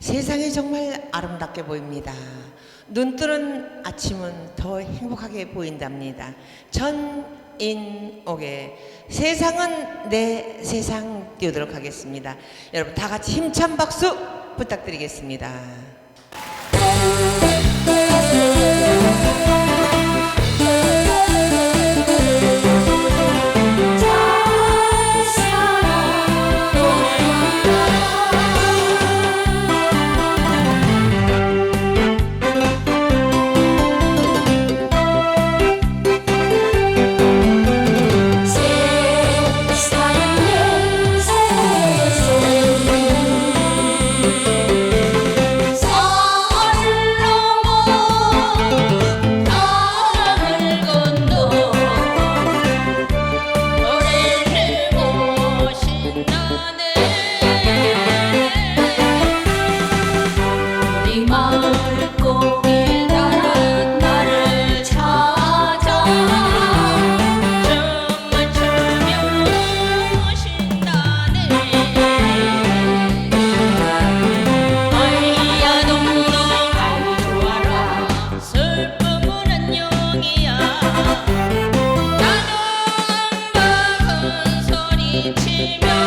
세상이 정말 아름답게 보입니다. 눈 뜨는 아침은 더 행복하게 보인답니다. 전인옥의 세상은 내 세상 띄우도록 하겠습니다. 여러분 다 같이 힘찬 박수 부탁드리겠습니다. know.